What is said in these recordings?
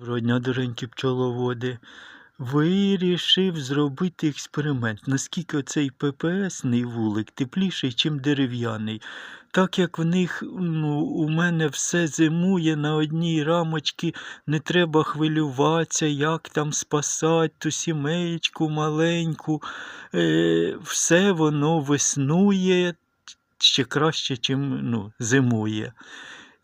Доброго дня, доренькі пчеловоди. Вирішив зробити експеримент, наскільки цей ППСний вулик тепліший, ніж дерев'яний. Так як в них ну, у мене все зимує на одній рамочці, не треба хвилюватися, як там спасати ту сімеєчку маленьку. Е, все воно веснує ще краще, ніж ну, зимує.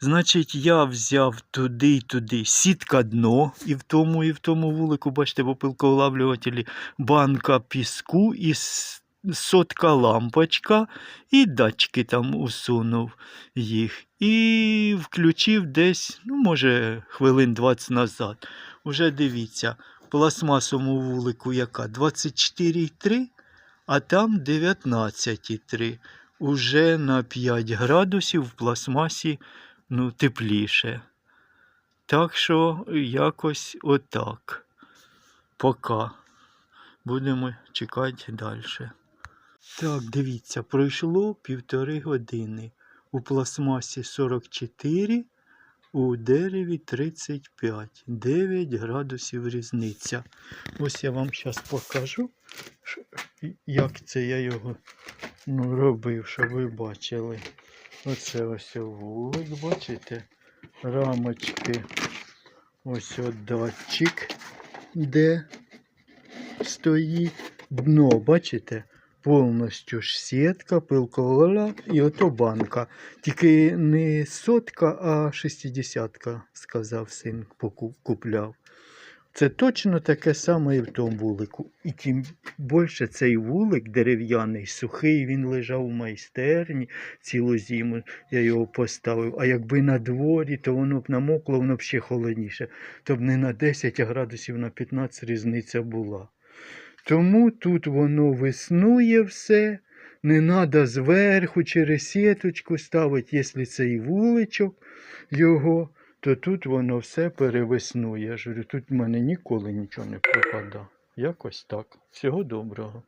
Значить, я взяв туди й туди сітка дно, і в тому, і в тому вулику, бачите, в опилковлавлювателі банка піску і сотка лампочка, і датчики там усунув їх. І включив десь, ну, може, хвилин 20 назад. Уже дивіться, пластмасовому вулику яка 24,3, а там 19,3. Уже на 5 градусів в пластмасі ну, тепліше. Так що якось отак. Пока. Будемо чекати далі. Так, дивіться, пройшло півтори години. У пластмасі 44, у дереві 35. 9 градусів різниця. Ось я вам зараз покажу, як це я його ну, робив, щоб ви бачили. Оце ось вулик, бачите? Рамочки. Ось от датчик, де стоїть дно, бачите? Повністю ж сітка, пилковола і ото банка. Тільки не сотка, а шестидесятка, сказав син, купляв. Це точно таке саме і в тому вулику. І тим більше цей вулик дерев'яний, сухий, він лежав у майстерні цілу зиму, я його поставив. А якби на дворі, то воно б намокло, воно б ще холодніше. То б не на 10 а градусів на 15 різниця була. Тому тут воно веснує все. Не треба зверху через сіточку ставити, якщо цей вуличок його, то тут воно все перевеснує. Я ж говорю, тут в мене ніколи нічого не пропадає. Якось так. Всього доброго.